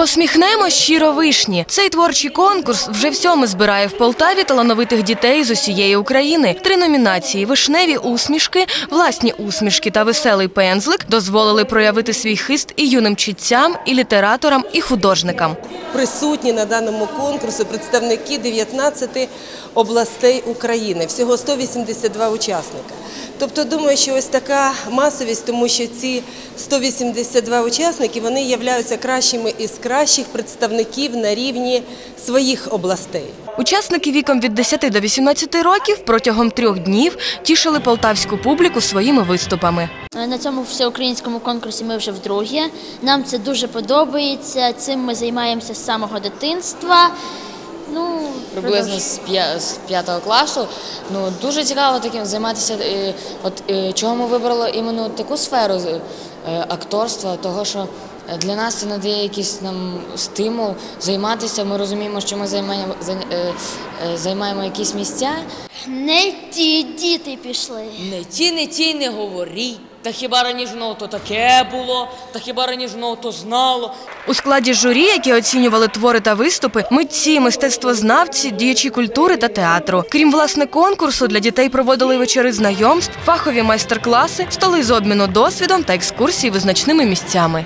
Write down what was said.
Посміхнемо щиро вишні. Цей творчий конкурс вже всьому збирає в Полтаві талановитих дітей з усієї України. Три номінації: вишневі усмішки, власні усмішки та веселий пензлик дозволили проявити свій хист і юним читцям, і літераторам, і художникам. присутні на даному конкурсі представники 19 областей України, всього 182 учасника. Тобто, думаю, що ось така масовість, тому що ці 182 учасники вони являються кращими із кращих представників на рівні своїх областей. Учасники віком від 10 до 18 років протягом трьох днів тішили полтавську публіку своїми виступами. На цьому всеукраїнському конкурсі ми вже вдруге. Нам це дуже подобається. Цим ми займаємося з самого дитинства. Ну, приблизно з п'я- з п'ятого класу. Ну дуже цікаво таким займатися. е, От е, чого ми вибрали іменно таку сферу е, акторства, того що для нас це надає якийсь нам стимул займатися. Ми розуміємо, що ми займаємо зай- е, е, займаємо якісь місця. Не ті діти пішли. Не ті, не ті, не говоріть. Та хіба раніше воно то таке було, та хіба раніше воно то знало. У складі журі, які оцінювали твори та виступи, митці, мистецтвознавці, діячі культури та театру. Крім власне конкурсу, для дітей проводили вечори знайомств, фахові майстер-класи, столи з обміну досвідом та екскурсії визначними місцями.